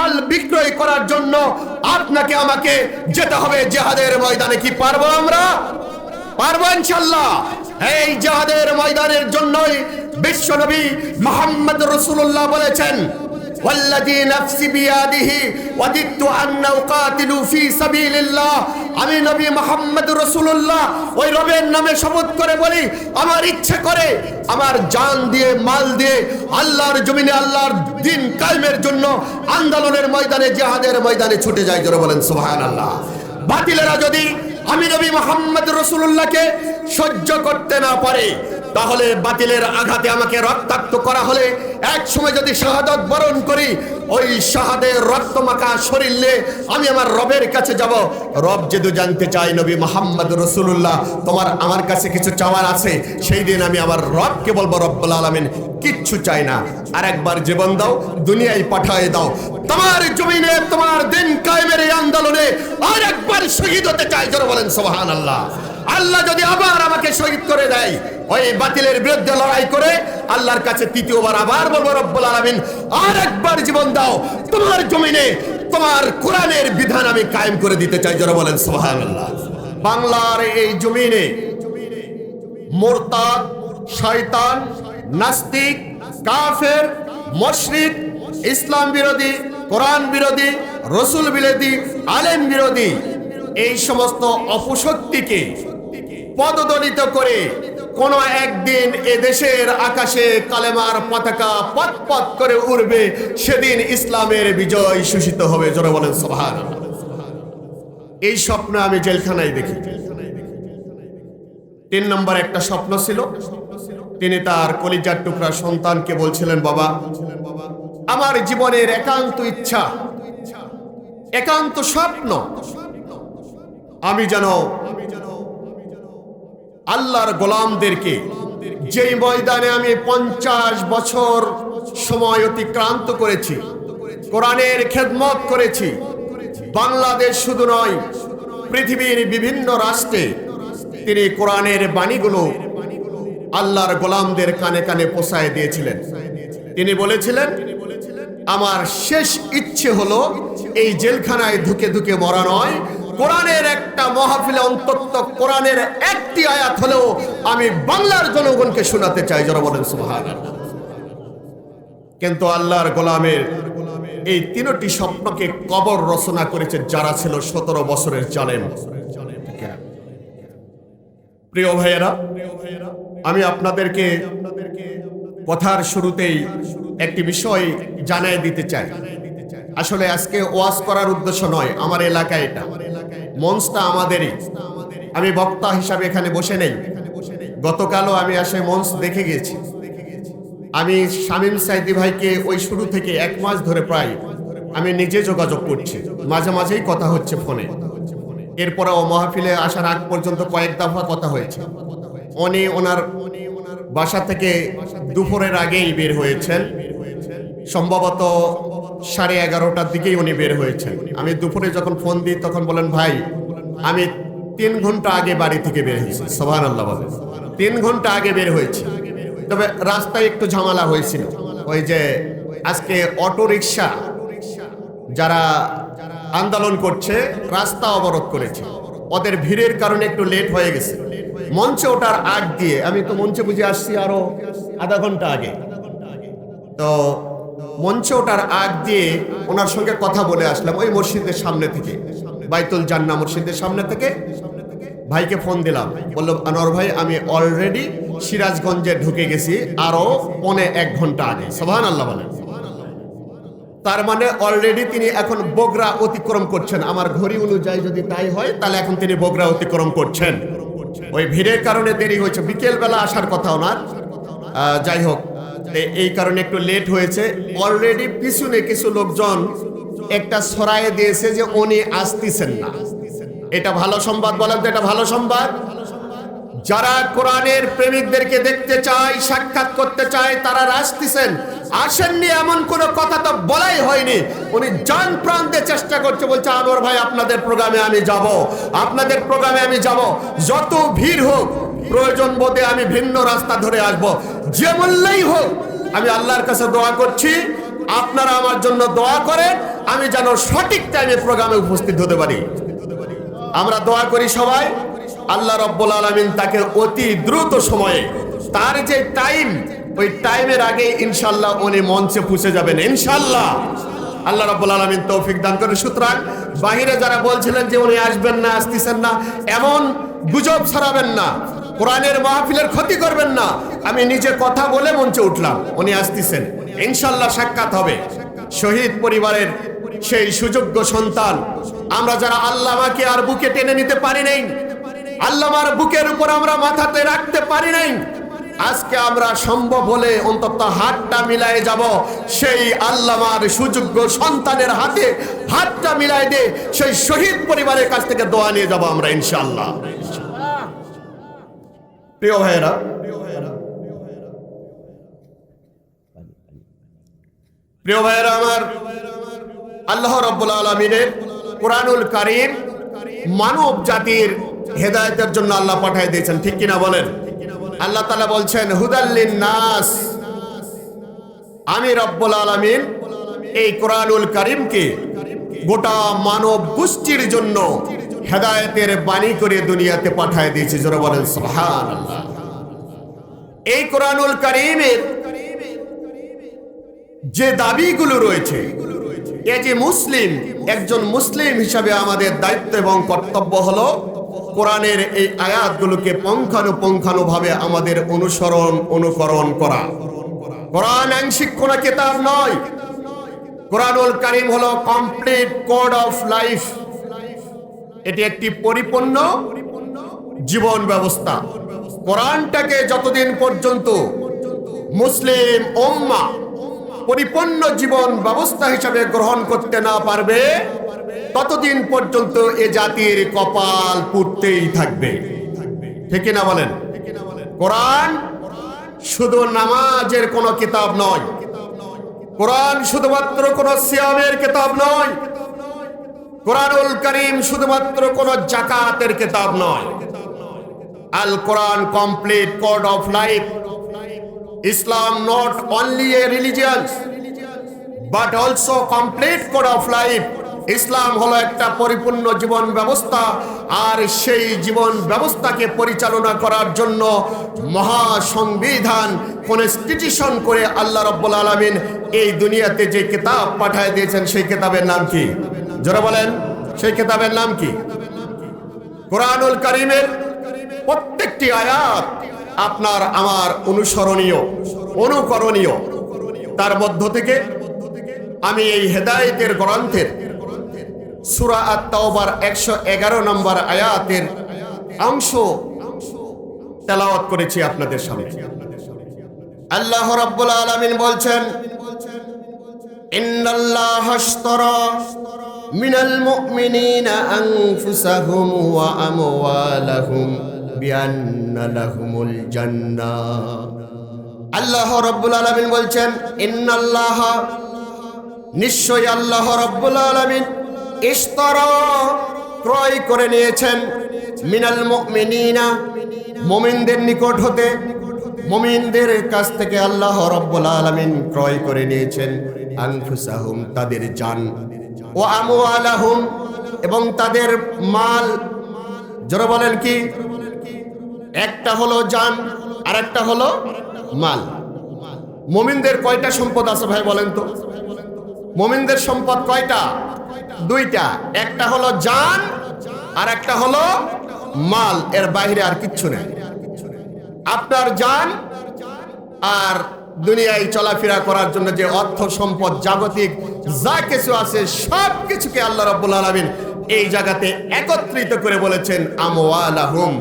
মাল বিক্রয় করার জন্য আপনাকে আমাকে যেতে হবে জেহাদের ময়দানে। কি পারব আমরা? পারব ইনশাল্লাহ এই জাহাদের ময়দানের জন্যই বিশ্ব নবী মোহাম্মদ রসুল্লাহ বলেছেন والذي نفسي بيده وددت أن أقاتل في سبيل الله আমি নবী মোহাম্মদ রসুল্লাহ ওই রবের নামে শপথ করে বলি আমার ইচ্ছে করে আমার জান দিয়ে মাল দিয়ে আল্লাহর জমিনে আল্লাহর দিন কায়েমের জন্য আন্দোলনের ময়দানে জিহাদের ময়দানে ছুটে যায় জোরে বলেন সুবহানাল্লাহ বাতিলেরা যদি আমি নবী মোহাম্মদ রসুল্লাহকে সহ্য করতে না পারে তাহলে বাতিলের আঘাতে আমাকে রক্তাক্ত করা হলে এক সময় যদি শাহাদত বরণ করি, ওই শাহাদের রক্ত মাখা শরীরে আমি আমার রবের কাছে যাব। রব যেদু জানতে চাই নবী মোহাম্মদ রসুল্লাহ তোমার আমার কাছে কিছু চাওয়ার আছে, সেই দিন আমি আমার রবকে বলব রব্বুল আলমিন, কিচ্ছু চাই না। আর একবার জীবন দাও, দুনিয়ায় পাঠায় দাও। তোমার জমিনে, তোমার দিন কায়েমের এই আন্দোলনে আর একবার শহীদ হতে চাই যারা বলেন সোহান আল্লাহ আল্লাহ যদি আবার আমাকে শহীদ করে দেয়, ওই বাতিলের বিরুদ্ধে লড়াই করে, আল্লাহর কাছে তৃতীয়বার আবার বলব, রব্বুল আলামিন আর একবার জীবন দাও। তোমার জমিনে, তোমার কোরআনের বিধান আমি কায়েম করে দিতে চাই যারা বলেন, সুবহানাল্লাহ। বাংলার এই জমিনে মোরতাদ, শয়তান, নাস্তিক, কাফের, মশরিক, ইসলাম বিরোধী কোরআন বিরোধী, রসুল বিরোধী, আলেম বিরোধী, এই সমস্ত অপশক্তিকে পদদলিত করে কোন একদিন এ দেশের আকাশে কালেমার পতাকা পথ করে উড়বে, সেদিন ইসলামের বিজয় সুষিত হবে। জোরে বলেন সভার এই স্বপ্ন আমি জেলখানায় দেখি। তিন নম্বর একটা স্বপ্ন ছিল। তিনি তার কলিজার টুকরা সন্তানকে বলছিলেন, বাবা আমার জীবনের একান্ত ইচ্ছা, একান্ত স্বপ্ন, আমি যেন আল্লাহর গোলামদেরকে যেই ময়দানে আমি পঞ্চাশ বছর সময় অতিক্রান্ত করেছি, কোরআনের খেদমত করেছি, বাংলাদেশ শুধু নয়, পৃথিবীর বিভিন্ন রাষ্ট্রে তিনি কোরআনের বাণীগুলো আল্লাহর গোলামদের কানে কানে পোষায় দিয়েছিলেন। তিনি বলেছিলেন আমার শেষ ইচ্ছে হলো এই জেলখানায় ধুকে ধুকে মরা নয়। কোরআনের একটা মহাফিলে অন্তত কোরআনের একটি আয়াত হলেও আমি বাংলার জনগণকে শোনাতে চাই যারা বলেন সুহান কিন্তু আল্লাহর গোলামের এই তিনটি স্বপ্নকে কবর রচনা করেছে যারা ছিল সতেরো বছরের জালেম। প্রিয় ভাইয়েরা, আমি আপনাদেরকে কথার শুরুতেই একটি বিষয় জানাই দিতে চাই। আসলে আজকে ওয়াজ করার উদ্দেশ্য নয়, আমার এলাকায় এটা। মঞ্চটা আমাদেরই। আমি বক্তা হিসাবে এখানে বসে নেই। গতকালও আমি আসে মঞ্চ দেখে গেছি আমি শামীম সাইদি ভাইকে ওই শুরু থেকে এক মাস ধরে প্রায় আমি নিজে যোগাযোগ করছি। মাঝে মাঝেই কথা হচ্ছে ফোনে। এরপরে ও মহাফিলে আসার আগ পর্যন্ত কয়েক দফা কথা হয়েছে। উনি ওনার বাসা থেকে দুপুরের আগেই বের হয়েছেন। সম্ভবত সাড়ে এগারোটার দিকেই উনি বের হয়েছেন। আমি দুপুরে যখন ফোন দিই, তখন বলেন, ভাই, আমি তিন ঘণ্টা আগে বাড়ি থেকে বের হয়েছি। সোহান আল্লাহ তিন ঘণ্টা আগে বের হয়েছি। তবে রাস্তায় একটু ঝামেলা হয়েছিল। ওই যে আজকে অটো রিক্সা যারা আন্দোলন করছে, রাস্তা অবরোধ করেছে। ওদের ভিড়ের কারণে একটু লেট হয়ে গেছে। মঞ্চে ওঠার আগ দিয়ে আমি তো মঞ্চে বুঝে আসছি আরও আধা ঘণ্টা আগে। তো মঞ্চে ওঠার আগ দিয়ে ওনার সঙ্গে কথা বলে আসলাম ওই মসজিদের সামনে থেকে, বাইতুল জান্না মসজিদের সামনে থেকে। ভাইকে ফোন দিলাম, বলল, আনোয়ার ভাই, আমি অলরেডি সিরাজগঞ্জে ঢুকে গেছি আরও পনে এক ঘণ্টা আগে। সোহান আল্লাহ বলেন তার মানে অলরেডি তিনি এখন বগরা অতিক্রম করছেন। আমার ঘড়ি অনুযায়ী যদি তাই হয়, তাহলে এখন তিনি বগরা অতিক্রম করছেন। ওই ভিড়ের কারণে দেরি হয়েছে। বিকেল বেলা আসার কথা ওনার। যাই হোক এই কারণে একটু লেট হয়েছে। অলরেডি পিছনে কিছু লোকজন একটা ছড়াইয়ে দিয়েছে যে উনি আসতেছেন না। এটা ভালো সংবাদ বলেন তো, এটা ভালো সংবাদ? যারা কোরআনের প্রেমিকদেরকে দেখতে চায়, সাক্ষাৎ করতে চায়, তারা আসতেছেন। আসেননি এমন কোনো কথা তো বলাই হয়নি। উনি জান প্রান্তে চেষ্টা করছে, বলছে, আনোয়ার ভাই, আপনাদের প্রোগ্রামে আমি যাব। আপনাদের প্রোগ্রামে আমি যাব। যত ভিড় হোক প্রয়োজন বোধে আমি ভিন্ন রাস্তা ধরে আসব। যে মূল্যেই হোক, আমি আল্লাহর কাছে দোয়া করছি। আপনারা আমার জন্য দোয়া করেন, আমি যেন সঠিক টাইমে প্রোগ্রামে উপস্থিত হতে পারি। আমরা দোয়া করি সবাই, আল্লাহ রব্বুল আলমিন তাকে অতি দ্রুত সময়ে, তার যে টাইম ওই টাইমের আগে ইনশাল্লাহ উনি মঞ্চে পুষে যাবেন, ইনশাল্লাহ। আল্লাহ রব্বুল আলমিন তৌফিক দান করে সুতরাং বাহিরে যারা বলছিলেন যে উনি আসবেন না, আসতেছেন না, এমন গুজব ছড়াবেন না, কোরআনের মাহফিলের ক্ষতি করবেন না। আমি নিজে কথা বলে মঞ্চে উঠলাম, উনি আসতেছেন। ইনশাল্লাহ সাক্ষাৎ হবে। শহীদ পরিবারের সেই সুযোগ্য সন্তান, আমরা যারা আল্লামাকে আর বুকে টেনে নিতে পারি নাই, আল্লামার বুকের উপর আমরা মাথাতে রাখতে পারি নাই, আজকে আমরা সম্ভব হলে অন্তত হাতটা মিলাই যাব, সেই আল্লামার সুযোগ্য সন্তানের হাতে হাতটা মিলাই দিয়ে সেই শহীদ পরিবারের কাছ থেকে দোয়া নিয়ে যাব আমরা ইনশাল্লাহ। প্রিয় ভাইয়েরা প্রিয় ভাইয়েরা আমার আল্লাহ রব্বুল আলমিনের কোরআনুল কারিম মানব জাতির হেদায়তের জন্য আল্লাহ পাঠিয়ে দিয়েছেন। ঠিক কিনা বলেন? আল্লাহ তালা বলছেন হুদাল্লিন নাস আমি রব্বুল আলমিন এই কোরআনুল কারিমকে গোটা মানব গোষ্ঠীর জন্য হেদায়তের বাণী করে দুনিয়াতে পাঠিয়ে দিয়েছি। জোরে বলেন সুবহান এই কোরআনুল কারিমের যে দাবিগুলো রয়েছে, এ যে মুসলিম, একজন মুসলিম হিসাবে আমাদের দায়িত্ব এবং কর্তব্য হলো কোরআনের এই আয়াতগুলোকে পঙ্খানুপঙ্খানু ভাবে আমাদের অনুসরণ, অনুকরণ করা। কোরআন আংশিক কোন কিতাব নয়। কোরআনুল কারিম হলো কমপ্লিট কোড অফ লাইফ এটি একটি পরিপূর্ণ জীবন ব্যবস্থা। কোরআনটাকে যতদিন পর্যন্ত মুসলিম ওম্মা পরিপূর্ণ জীবন ব্যবস্থা হিসাবে গ্রহণ করতে না পারবে, ততদিন পর্যন্ত এ জাতির কপাল পুড়তেই থাকবে। ঠিক না বলেন? কোরআন শুধু নামাজের কোনো কিতাব নয়। কোরআন শুধুমাত্র কোন সিয়ামের কিতাব নয়। কোরআনুল করিম শুধুমাত্র কোন জাকাতের কেতাব নয়। Al Quran complete, code of life. Islam not only a religion but also complete code of life. Islam হলো একটা পরিপূর্ণ জীবন ব্যবস্থা, আর সেই জীবন ব্যবস্থাকে পরিচালনা করার জন্য মহা সংবিধান কনস্টিটিউশন করে আল্লাহ রব্বুল আলমিন এই দুনিয়াতে যে কিতাব পাঠায় দিয়েছেন, সেই কিতাবের নাম কি? যারা বলেন, সেই কিতাবের নাম কি? কোরআনুল করিমের প্রত্যেকটি আয়াত আপনার আমার অনুসরণীয়, অনুকরণীয়। তার মধ্য থেকে আমি এই হেদায়েতের গ্রন্থের সুরা আত্মাওবার একশো এগারো নম্বর আয়াতের অংশ তেলাওয়াত করেছি আপনাদের সামনে। আল্লাহ রাব্বুল আলামিন বলছেন, ইন্নাল্লাহ আশতারা মিনাল মুমিনিনা আনফুসাহুম ওয়া আমওয়ালাহুম বিআন্না লাহুমুল জান্নাহ আল্লাহ রাব্বুল আলামিন বলছেন, ইন্নাল্লাহ, নিশ্চয়ই আল্লাহ রাব্বুল আলামিন ইশতারা ক্রয় করে নিয়েছেন মিনাল মুমিনিনা মুমিনদের নিকট হতে, মুমিনদের কাছ থেকে আল্লাহ রব্বুল আলামিন ক্রয় করে নিয়েছেন আনফুসাহুম, তাদের জান। ও আমওয়ালাহুম, এবং তাদের মাল যারা বলেন কি? একটা হলো জান আর একটা হলো মাল। মুমিনদের কয়টা সম্পদ আছে ভাই বলেন তো? মুমিনদের সম্পদ কয়টা? দুইটা। একটা হলো জান আর একটা হলো মাল। এর বাইরে আর কিচ্ছু নেই। আপনার জান আর দুনিয়ায় চলাফেরা করার জন্য যে অর্থ, সম্পদ, জাগতিক যা কিছু আছে, সব কিছুকে আল্লাহ রাব্বুল আলামিন এই জায়গাতে একত্রিত করে বলেছেন, আমওয়ালাহুম।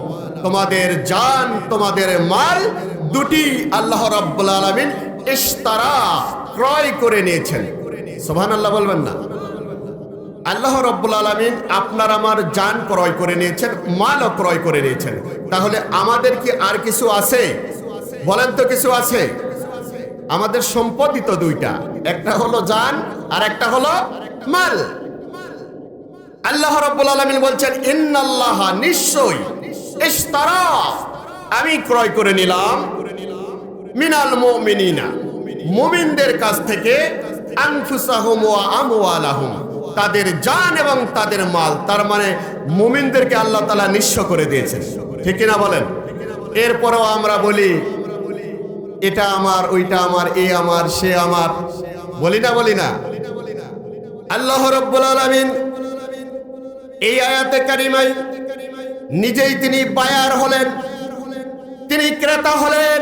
তোমাদের জান, তোমাদের মাল দুটি আল্লাহ রাব্বুল আলামিন ইশতারা ক্রয় করে নিয়েছেন। সুবহানাল্লাহ বলবেন না। আল্লাহ রব্বুল আলমিন আপনার আমার জান ক্রয় করে নিয়েছেন, মালও ক্রয় করে নিয়েছেন। তাহলে আমাদের কি আর কিছু আছে? বলেন তো কিছু আছে। আমাদের সম্পত্তি তো দুইটা। একটা হলো জান, আর একটা হলো মাল। আল্লাহ রব্বুল আলমিন বলছেন, ইন্নাল্লাহ নিশ্চয়ই ইশতারা। আমি ক্রয় করে নিলাম মিনাল মুমিনিনা। মুমিনদের কাছ থেকে আনফুসাহুম ওয়া আমওয়ালাহুম। তাদের জান এবং তাদের মাল, তার মানে মুমিনদেরকে আল্লাহ তাআলা নিঃস্ব করে দিয়েছেন। ঠিক কিনা বলেন? এরপরেও আমরা বলি এটা আমার, ওইটা আমার, এ আমার, সে আমার। বলি না বলি না। আল্লাহ রব্বুল আলামিন এই আয়াতে কারিমাই নিজেই তিনি বায়ার হলেন। তিনি ক্রেতা হলেন।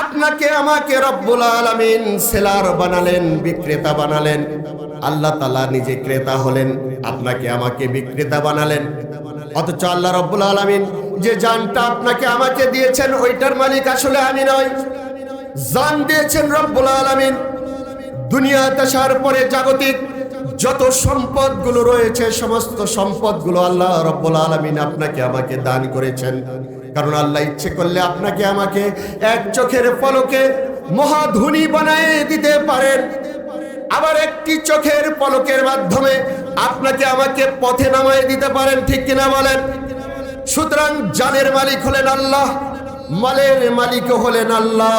আপনাকে আমাকে রব্বুল আলামিন সেলার বানালেন, বিক্রেতা বানালেন। আল্লাহ তালা নিজে ক্রেতা হলেন, আপনাকে আমাকে বিক্রেতা বানালেন। অথচ আল্লাহ রব্বুল আলামিন যে জানটা আপনাকে আমাকে দিয়েছেন, ওইটার মালিক আসলে আমি নয় জান দিয়েছেন রব্বুল আলামিন। দুনিয়াতে আসার পরে জাগতিক যত সম্পদগুলো রয়েছে, সমস্ত সম্পদগুলো আল্লাহ রব্বুল আলামিন আপনাকে আমাকে দান করেছেন। কারণ আল্লাহ ইচ্ছে করলে আপনাকে আমাকে এক চোখের পলকে মহাধুনি বানায় দিতে পারেন। আবার একটি চোখের পলকের মাধ্যমে আপনাকে আমাকে পথে নামায় দিতে পারেন, ঠিক কিনা বলেন? সুতরাং জানের মালিক হলেন আল্লাহ, মালের মালিক হলেন আল্লাহ।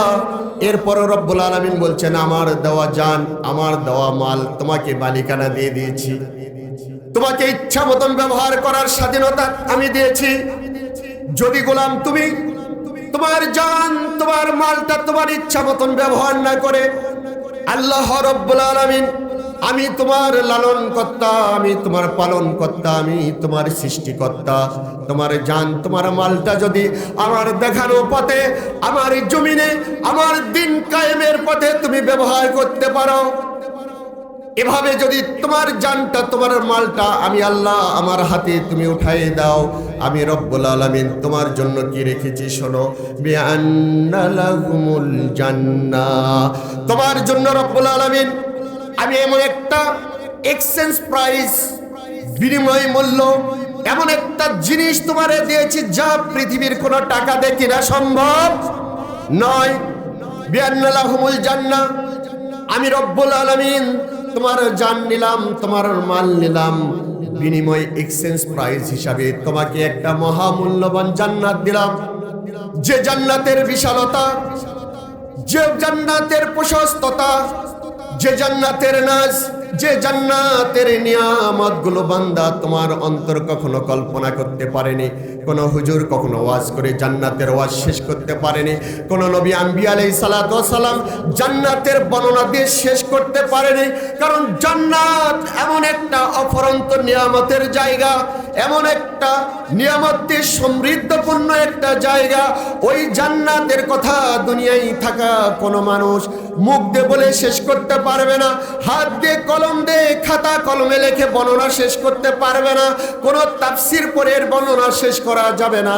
এরপর রব্বুল আলমিন বলছেন, আমার দেওয়া জান, আমার দেওয়া মাল, তোমাকে মালিকানা দিয়ে দিয়েছি। তোমাকে ইচ্ছা মতন ব্যবহার করার স্বাধীনতা আমি দিয়েছি। যদি গোলাম তুমি, তোমার জান, তোমার মালটা তোমার ইচ্ছা মতন ব্যবহার না করে আল্লাহ রব্বুল আলমিন, আমি তোমার লালন কর্তা আমি তোমার পালন কর্তা আমি তোমার সৃষ্টিকর্তা, তোমার যান তোমার মালটা যদি আমার দেখানো পথে, আমার জমিনে, আমার দিন কায়েমের পথে তুমি ব্যবহার করতে পারো এভাবে যদি তোমার জানটা, তোমার মালটা আমি আল্লাহ আমার হাতে তুমি উঠাই দাও, আমি রব্বুল আলামিন তোমার জন্য কি রেখেছি শোনো? তোমার জন্য রব্বুল আলামিন আমি এমন একটা এক্সচেঞ্জ প্রাইস বিনিময় মূল্য, এমন একটা জিনিস তোমারে দিয়েছি যা পৃথিবীর কোনো টাকা দিয়ে কিনা সম্ভব নয়। বিআন্না লাহুমুল জান্নাহ আমি রব্বুল আলামিন তোমার জান নিলাম, তোমার মাল নিলাম, বিনিময় এক্সচেঞ্জ প্রাইস হিসাবে তোমাকে একটা মহামূল্যবান জান্নাত দিলাম। যে জান্নাতের বিশালতা, যে জান্নাতের প্রশস্ততা, যে জান্নাতের নাজ যে জান্নাতের নিয়ামতগুলো বান্দা তোমার অন্তর কখনো কল্পনা করতে পারেনি, কোন হুজুর কখনো ওয়াজ করে জান্নাতের ওয়াজ শেষ করতে পারেনি, কোন নবী আম্বি আলাই সালাম জান্নাতের বর্ণনা দিয়ে শেষ করতে পারেনি, কারণ জান্নাত এমন একটা অফরন্ত নিয়ামতের জায়গা, এমন একটা নিয়ামত দিয়ে সমৃদ্ধপূর্ণ একটা জায়গা, ওই জান্নাতের কথা দুনিয়ায় থাকা কোনো মানুষ মুখ দিয়ে বলে শেষ করতে পারবে না, হাত দিয়ে কলম দিয়ে খাতা কলমে লেখে বর্ণনা শেষ করতে পারবে না। কোনো তাফসির পরের বর্ণনা শেষ করা যাবে না।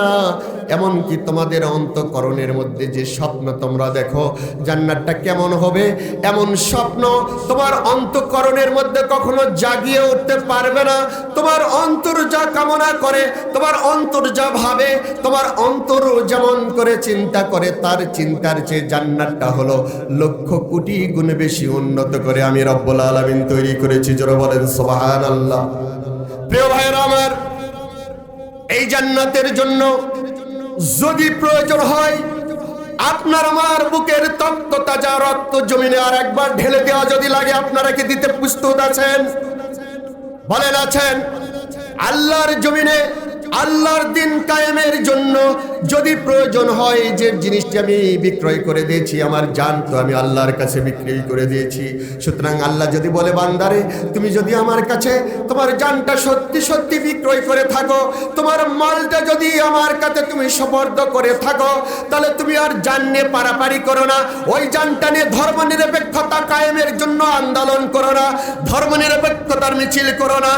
এমনকি তোমাদের অন্তকরণের মধ্যে যে স্বপ্ন তোমরা দেখো, জান্নাতটা কেমন হবে? এমন স্বপ্ন তোমার অন্তকরণের মধ্যে কখনো জাগিয়ে উঠতে পারবে না। তোমার অন্তর যা কামনা করে, তোমার অন্তর যা ভাবে, তোমার অন্তর যেমন করে চিন্তা করে, তার চিন্তার চেয়ে জান্নাতটা হলো লক্ষ কোটি গুণ বেশি উন্নত করে আমি রব্বুল আলামিন তৈরি করেছি। জোরে বলেন, সুবহানাল্লাহ। প্রিয় ভাইরা আমার, এই জান্নাতের জন্য যদি প্রয়োজন হয়, আপনার আমার বুকের তপ্ত তাজা রক্ত জমিনে আর একবার ঢেলে দেওয়া যদি লাগে, আপনারা কি দিতে প্রস্তুত আছেন? বলেন আছেন। আল্লাহর জমিনে আল্লাহর দিন কায়েমের জন্য যদি প্রয়োজন হয় যে জিনিসটি আমি বিক্রয় করে দিয়েছি, আমার জান তো আমি আল্লাহর কাছে বিক্রি করে দিয়েছি। সুতরাং আল্লাহ যদি বলে, বান্দারে, তুমি যদি আমার কাছে তোমার জানটা সত্যি সত্যি বিক্রয় করে থাকো, তোমার মালটা যদি আমার কাছে তুমি সবর্দ করে থাকো, তাহলে তুমি আর জান নিয়ে পারাপারি করো না। ওই জানটা নিয়ে ধর্ম নিরপেক্ষতা কায়েমের জন্য আন্দোলন করো না ধর্ম নিরপেক্ষতার মিছিল করো না।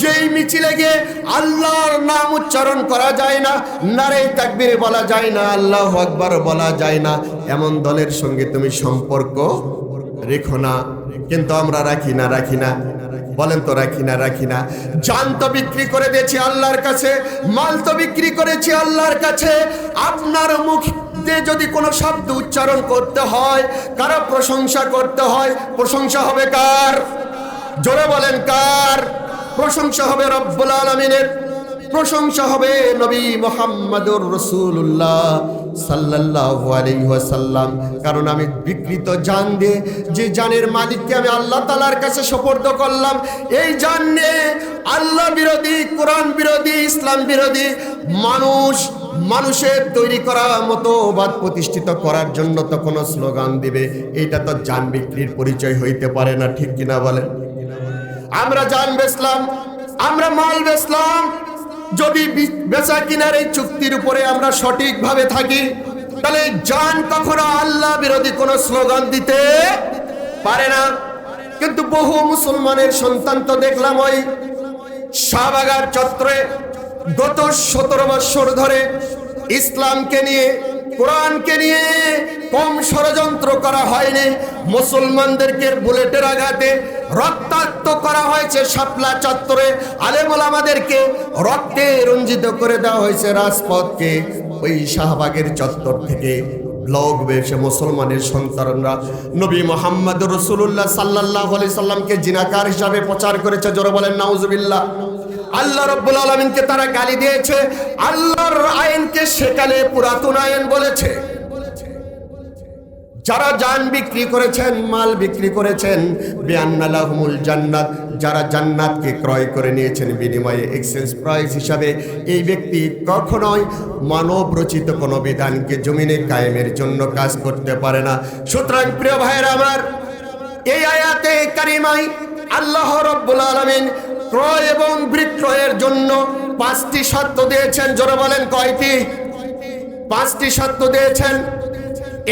যেই মিছিলে গিয়ে আল্লাহর নাম উচ্চারণ করা যায় না নারে তাকবীর বলা যায় না, আল্লাহ আকবার বলা যায় না। এমন দলের সঙ্গে তুমি সম্পর্ক রেখো না। কিন্তু আমরা রাখি না রাখি না। বলেন তো, রাখি না রাখি না। জান তো বিক্রি করে দিয়েছি আল্লাহর কাছে, মাল তো বিক্রি করেছি আল্লাহর কাছে। আপনার মুখ যদি কোনো শব্দ উচ্চারণ করতে হয়, কারও প্রশংসা করতে হয়, প্রশংসা হবে কার? জোরে বলেন, কার? প্রশংসা হবে রব্বুল আলমিনের। প্রশংসা হবে নবী মোহাম্মদুর রসুল্লাহ সাল্লাল্লাহু আলাইহি ওয়াসাল্লাম। কারণ আমি বিকৃত জান দিয়ে যে জানের মালিককে আমি আল্লাহ তালার কাছে সোপর্দ করলাম, এই জান আল্লাহ বিরোধী, কোরআন বিরোধী, ইসলাম বিরোধী মানুষ মানুষের তৈরি করা মতবাদ প্রতিষ্ঠিত করার জন্য তো কোনো স্লোগান দিবে। এটা তো যান বিক্রির পরিচয় হইতে পারে না, ঠিক কিনা বলেন? আমরা যান বেচলাম, আমরা মাল বেচলাম যদি বেচা কিনার এই চুক্তির উপরে আমরা সঠিকভাবে থাকি, তাহলে জান কখনো আল্লাহ বিরোধী কোনো স্লোগান দিতে পারে না। কিন্তু বহু মুসলমানের সন্তান তো দেখলাম ওই শাহবাগার চত্রে গত সতেরো বৎসর ধরে ইসলামকে নিয়ে কোরআনকে নিয়ে কম ষড়যন্ত্র করা হয়নি। মুসলমানদেরকে বুলেটের আঘাতে রক্তাক্ত করা হয়েছে শাপলা চত্বরে। আলেমুল আমাদেরকে রক্তে রঞ্জিত করে দেওয়া হয়েছে রাজপথকে। ওই শাহবাগের চত্বর থেকে ব্লগ বেশে মুসলমানের সন্তানরা নবী মোহাম্মদ রসুল্লাহ সাল্লাহ আলি সাল্লামকে জিনাকার হিসাবে প্রচার করেছে। জোরে বলেন, নাউজুবিল্লাহ। আল্লাহ রব্বুল আলমিনকে তারা গালি দিয়েছে, আল্লাহর আইনকে সেখানে পুরাতন আইন বলেছে। যারা যান বিক্রি করেছেন, মাল বিক্রি করেছেন বেআনালাহমুল জান্নাত, যারা জান্নাতকে ক্রয় করে নিয়েছেন বিনিময়ে এক্সচেঞ্জ প্রাইস হিসাবে, এই ব্যক্তি কখনোই মানব রচিত কোনো বিধানকে জমিনে কায়েমের জন্য কাজ করতে পারে না। সুতরাং প্রিয় ভাইয়ের আমার, এই আয়াতে কারিমাই আল্লাহ রব্বুল আলমিন ক্রয় এবং বিক্রয়ের জন্য পাঁচটি শর্ত দিয়েছেন। জোরে বলেন কয়টি? পাঁচটি শর্ত দিয়েছেন।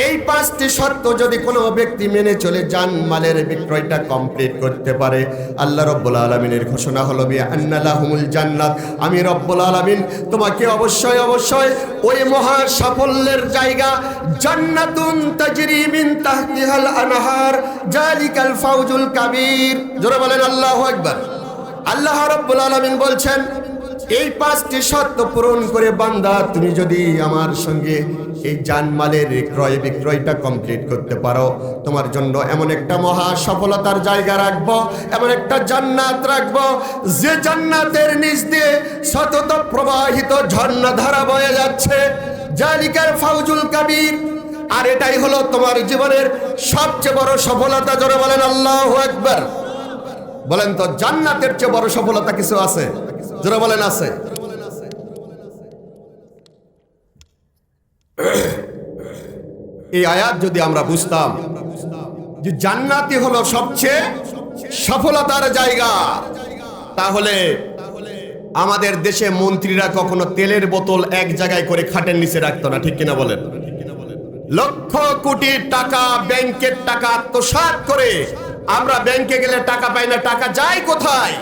এই পাঁচটি শর্ত যদি কোনো ব্যক্তি মেনে চলে যান, মালের বিক্রয়টা কমপ্লিট করতে পারে। আল্লাহ রব্বুল আলমিনের ঘোষণা হলো আন্নালাহুমুল জান্নাত। আমি রব্বুল আলমিন তোমাকে অবশ্যই অবশ্যই ওই মহা সাফল্যের জায়গা জান্নাতুন তাজরি মিন তাহতিহাল আনহার জালিকাল ফাউজুল কাবির। জোরে বলেন আল্লাহ আকবার। আল্লাহ রব্বুল আলমিন বলছেন, এই পাঁচটি শর্ত পূরণ করে বান্দা তুমি যদি আমার সঙ্গে এই জানমালের ক্রয় বিক্রয়টা কমপ্লিট করতে পারো, তোমার জন্য এমন একটা মহা সফলতার জায়গা রাখব, এমন একটা জান্নাত রাখব, যে জান্নাতের নিচ দিয়ে সতত প্রবাহিত ঝর্ণা ধারা বয়ে যাচ্ছে। জালিকার ফাউজুল কাবির, আর এটাই হলো তোমার জীবনের সবচেয়ে বড় সফলতা জোরে বলেন আল্লাহ একবার বলেন তো, জান্নাতের চেয়ে বড় সফলতা কিছু আছে? যারা বলেন, আছে। এই আয়াত যদি আমরা বুঝতাম যে জান্নাতি হলো সবচেয়ে সফলতার জায়গা, তাহলে আমাদের দেশে মন্ত্রীরা কখনো তেলের বোতল এক জায়গায় করে খাটের নিচে রাখতো না, ঠিক কিনা বলেন? লক্ষ কোটি টাকা ব্যাংকের টাকা আত্মসাৎ করে আমরা ব্যাংকে গেলে টাকা পাই না, টাকা যায় কোথায়?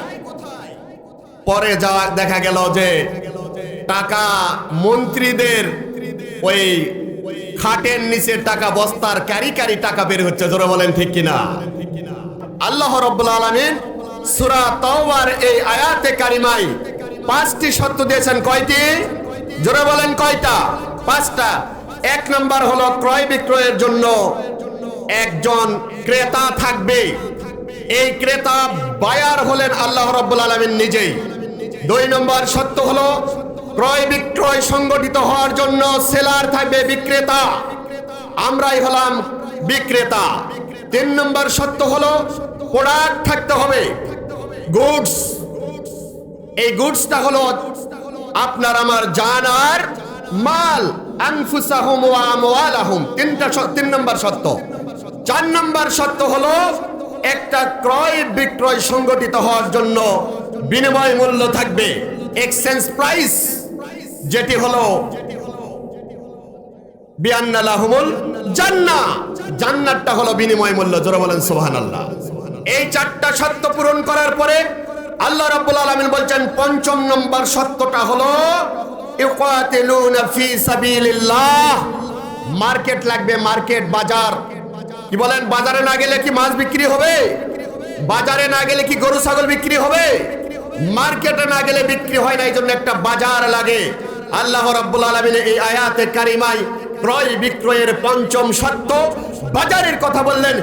পরে যা দেখা গেল যে টাকা মন্ত্রীদের ওই খাটের নিচে টাকা, বস্তার ক্যারি ক্যারি টাকা বের হচ্ছে, জোরে বলেন ঠিক কিনা? আল্লাহ রব্বুল আলামিন সূরা তাওবার এই আয়াতে কারিমাই পাঁচটি শর্ত দিয়েছেন, কয়টি? জোরে বলেন কয়টা? পাঁচটা। এক নাম্বার হলো ক্রয় বিক্রয়ের জন্য একজন ক্রেতা থাকবে। এই ক্রেতা বায়ার হলেন আল্লাহ রব্বুল আলমিন নিজেই। দুই নম্বর সত্য হলো, ক্রয় বিক্রয় সংগঠিত হওয়ার জন্য সেলার থাকবে বিক্রেতা। আমরাই হলাম বিক্রেতা। তিন নম্বর সত্য হলো, প্রোডাক্ট থাকতে হবে। গুডস। এই গুডসটা হলো আপনার আমার জান আর মাল। আনফুসাহুম ওয়া আমওয়ালাহুম। তিনটা তিন নম্বর সত্য। চার নম্বর সত্য হলো একটা ক্রয় বিক্রয় সংগঠিত হওয়ার জন্য বিনিময় মূল্য থাকবে। এক্সচেঞ্জ প্রাইস যেটি হলো জান্নাতটা হলো বিনিময় মূল্য বলেন এই চারটা পূরণ করার পরে আল্লাহ বলছেন, পঞ্চম নম্বর মার্কেট লাগবে মার্কেট বাজার। কি বলেন, বাজারে না গেলে কি মাছ বিক্রি হবে? বাজারে না গেলে কি গরু, ছাগল বিক্রি হবে? মার্কেটে না গেলে বিক্রি হয় না এই জন্য একটা বাজার লাগে। আল্লাহ রাব্বুল আলামিন এই আয়াতে কারিমাই ক্রয় বিক্রয়ের পঞ্চম সত্য বাজারের কথা বললেন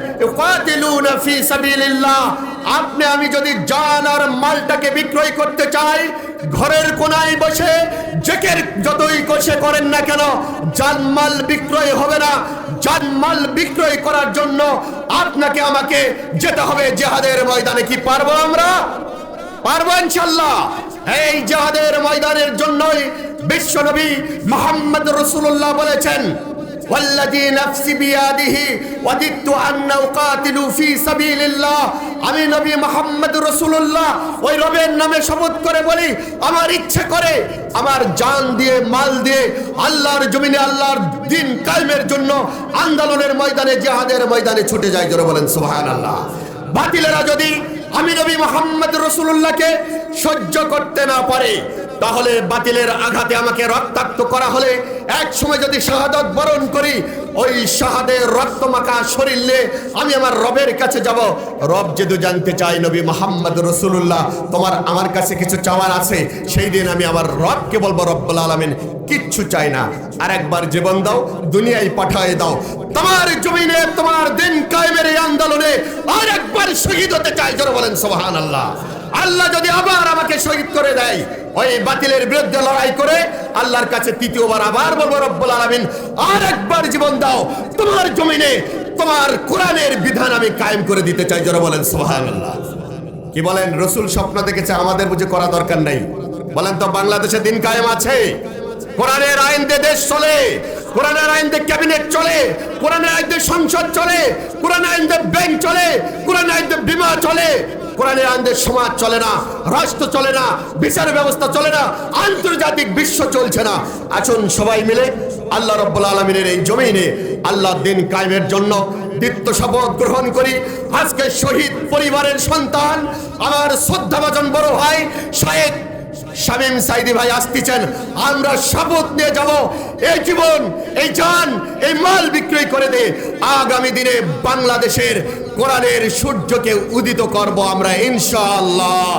আপনি, আমি যদি জান আর মালটাকে বিক্রয় করতে চাই, ঘরের কোনায় বসে, জেকের যতই কষে করেন না কেন জানমাল বিক্রয় হবে না। জানমাল বিক্রয় করার জন্য আপনাকে, আমাকে যেতে হবে জেহাদের ময়দানে কি পারব আমরা? পারব ইনশাল্লাহ এই জাহাদের ময়দানের জন্যই বিশ্বনবী মোহাম্মদ রসুল্লাহ বলেছেন والذي نفسي بيده وددت أن أقاتل في سبيل الله আমি নবী মোহাম্মদ রসুল্লাহ ওই রবের নামে শপথ করে বলি আমার ইচ্ছে করে আমার জান দিয়ে মাল দিয়ে আল্লাহর জমিনে আল্লাহর দিন কায়েমের জন্য আন্দোলনের ময়দানে জিহাদের ময়দানে ছুটে যায় জোরে বলেন সুবহানাল্লাহ বাতিলেরা যদি আমি নবী মোহাম্মদ রসুল্লাহকে সহ্য করতে না পারে তাহলে বাতিলের আঘাতে আমাকে রক্তাক্ত করা হলে এক সময় যদি শাহাদত বরণ করি, ওই শাহাদের রক্তমাখা শরীর নিয়ে আমি আমার রবের কাছে যাব। রব যেহেতু জানতে চাই নবী মোহাম্মদ রসুল্লাহ তোমার আমার কাছে কিছু চাওয়ার আছে, সেই দিন আমি আমার রবকে বলব, রব্বুল আলমিন, কিচ্ছু চাই না। আর একবার জীবন দাও, দুনিয়ায় পাঠায় দাও। তোমার জমিনে, তোমার দিন কায়েমের এই আন্দোলনে আর একবার শহীদ হতে চাই যারা বলেন সোহান আল্লাহ আল্লাহ যদি আবার আমাকে শহীদ করে দেয়, ওই বাতিলের বিরুদ্ধে লড়াই করে আল্লাহর কাছে তৃতীয়বার আবার বলব, রব্বুল আলামিন আর একবার জীবন দাও। তোমার জমিনে তোমার কোরআনের বিধান আমি কায়েম করে দিতে চাই। যারা বলেন সোহান আল্লাহ কি বলেন? রসুল স্বপ্ন দেখেছে, আমাদের বুঝে করা দরকার নাই। বলেন তো, বাংলাদেশে দিন কায়েম আছে। কোরআনের আইন দিয়ে দেশ চলে, কোরআনের আইন দিয়ে ক্যাবিনেট চলে, কোরআনের আইন দিয়ে সংসদ চলে, কোরআনের আইন দিয়ে ব্যাংক চলে, কোরআনের আইন দিয়ে বিমা চলে কোরআনের আন্দের সমাজ চলে না, রাষ্ট্র চলে না, বিচার ব্যবস্থা চলে না, আন্তর্জাতিক বিশ্ব চলছে না। আসুন সবাই মিলে আল্লাহ রব্বুল আলমিনের এই জমিনে আল্লাহ দিন কায়েমের জন্য দিত্য শপথ গ্রহণ করি। আজকে শহীদ পরিবারের সন্তান, আমার শ্রদ্ধাভাজন বড় ভাই শায়েক শামীম সাইদি ভাই আসতেছেন। আমরা শপথ নিয়ে যাব। এই জীবন, এই জান, এই মাল বিক্রয় করে দে। আগামী দিনে বাংলাদেশের কোরআনের সূর্যকে উদিত করব আমরা, ইনশাআল্লাহ।